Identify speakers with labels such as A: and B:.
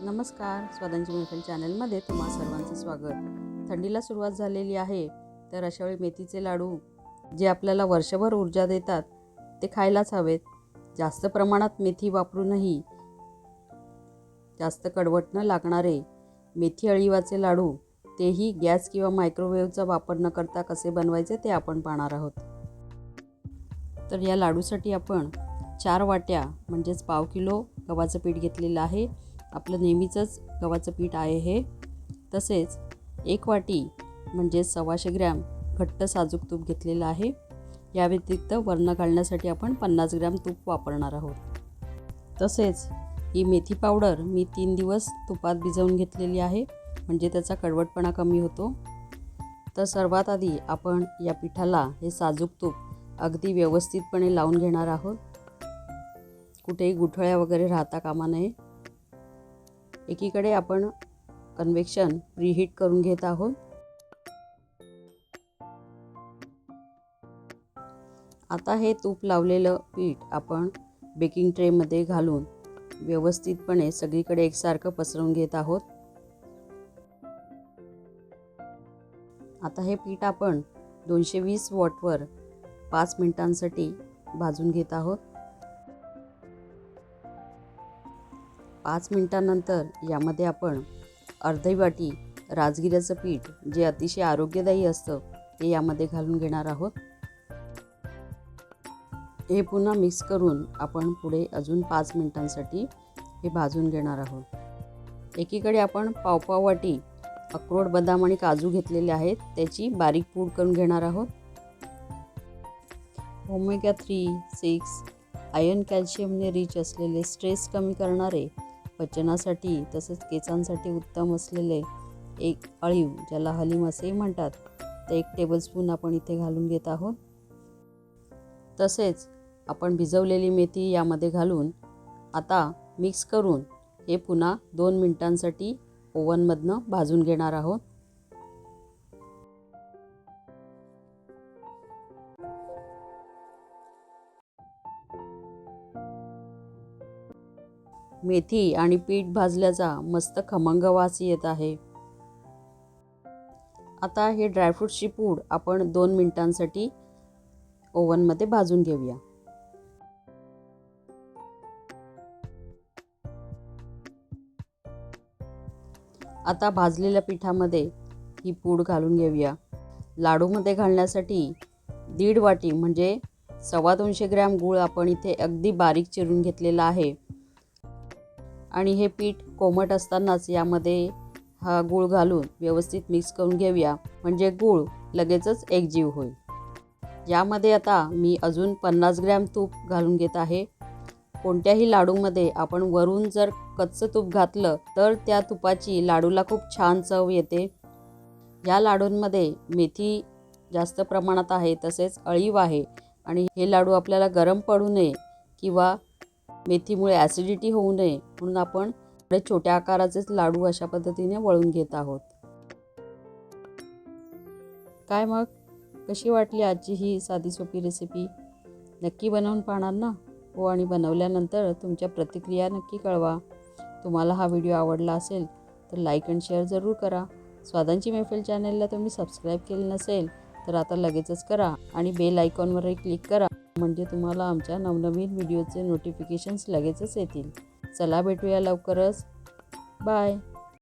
A: नमस्कार स्वादांची मैफल चॅनलमध्ये तुम्हा सर्वांचं स्वागत. थंडीला सुरुवात झालेली आहे तर अशावेळी मेथीचे लाडू जे आपल्याला वर्षभर ऊर्जा देतात ते खायलाच हवेत. जास्त प्रमाणात मेथी वापरूनही जास्त कडवट न लागणारे मेथी अळीवाचे लाडू तेही गॅस किंवा मायक्रोवेव्हचा वापर न करता कसे बनवायचे ते आपण पाहणार आहोत. तर या लाडूसाठी आपण चार वाट्या म्हणजेच पाव किलो गव्हाचं पीठ घेतलेलं आहे. आपलं नेहमीचंच गव्हाचं पीठ आहे हे. तसेच एक वाटी म्हणजे सव्वाशे ग्रॅम घट्ट साजूक तूप घेतलेलं आहे. या व्यतिरिक्त वर्ण घालण्यासाठी आपण पन्नास ग्रॅम तूप वापरणार आहोत. तसेच ही मेथी पावडर मी तीन दिवस तुपात भिजवून घेतलेली आहे म्हणजे त्याचा कडवटपणा कमी होतो. तर सर्वात आधी आपण या पिठाला हे साजूक तूप अगदी व्यवस्थितपणे लावून घेणार आहोत. कुठेही गुठळ्या वगैरे राहता कामा नये. एकीकडे आपण कन्व्हेक्शन प्रीहीट करून घेत आहोत. आता हे तूप लावलेलं पीठ आपण बेकिंग ट्रेमध्ये घालून व्यवस्थितपणे सगळीकडे एकसारखं पसरवून घेत आहोत. आता हे पीठ आपण दोनशे वीस वॉटवर पाच मिनिटांसाठी भाजून घेत आहोत. पाच मिनटानंतर यामध्ये आपण अर्धी वाटी राजगिऱ्याचं पीठ जे अतिशय आरोग्यदायी असतं ते यामध्ये घालून घेणार आहोत. हे पुन्हा मिक्स करून आपण पुढे अजून पाच मिनटांसाठी हे भाजून घेणार आहोत. एकीकडे आपण पावपाव वाटी अक्रोड बदाम आणि काजू घेतलेले आहेत त्याची बारीक पूड करून घेणार आहोत. ओमेगा थ्री सिक्स आयर्न कॅल्शियमने रिच असलेले स्ट्रेस कमी करणारे पचनासाठी तसेच केसांसाठी उत्तम असलेले एक अळीव ज्याला हलीम असेही म्हणतात. तर एक टेबलस्पून आपण इथे घालून घेत आहोत. तसेच आपण भिजवलेली मेथी यामध्ये घालून आता मिक्स करून हे पुन्हा दोन मिनटांसाठी ओव्हनमधनं भाजून घेणार आहोत. मेथी आणि पीठ भाजल्याचा मस्त खमंग वास येत आहे. आता हे ड्रायफ्रूट्सची पूड आपण दोन मिनिटांसाठी ओव्हनमध्ये भाजून घेऊया. आता भाजलेल्या पिठामध्ये ही पूड घालून घेऊया. लाडूमध्ये घालण्यासाठी दीड वाटी म्हणजे सव्वा दोनशे ग्रॅम गूळ आपण इथे अगदी बारीक चिरून घेतलेला आहे. आणि हे पीठ कोमट असतानाच यामध्ये हा गूळ घालून व्यवस्थित मिक्स करून घेऊया. म्हणजे गूळ लगेचच एकजीव होईल. यामध्ये आता मी अजून पन्नास ग्रॅम तूप घालून घेत आहे. कोणत्याही लाडूमध्ये आपण वरून जर कच्चं तूप घातलं तर त्या तुपाची लाडूला खूप छान चव येते. या लाडूंमध्ये मेथी जास्त प्रमाणात आहे तसेच अळीव आहे. आणि हे लाडू आपल्याला गरम पडू नये किंवा मेथीमुळे ॲसिडिटी होऊ नये म्हणून आपण थोडे छोट्या आकाराचेच लाडू अशा पद्धतीने वळून घेत आहोत. काय मग? कशी वाटली आजची ही साधी सोपी रेसिपी नक्की बनवून पाहणार ना? हो आणि बनवल्यानंतर तुमच्या प्रतिक्रिया नक्की कळवा. तुम्हाला हा व्हिडिओ आवडला असेल तर लाईक अँड शेअर जरूर करा. स्वादांची मैफिल चॅनलला तुम्ही सबस्क्राईब केलं नसेल तर आता लगेचच करा आणि बेल आयकॉनवरही क्लिक करा म्हणजे तुम्हाला आमच्या नवनवीन व्हिडिओचे नोटिफिकेशन्स लगेचच येतील. चला भेटूया लवकरच. बाय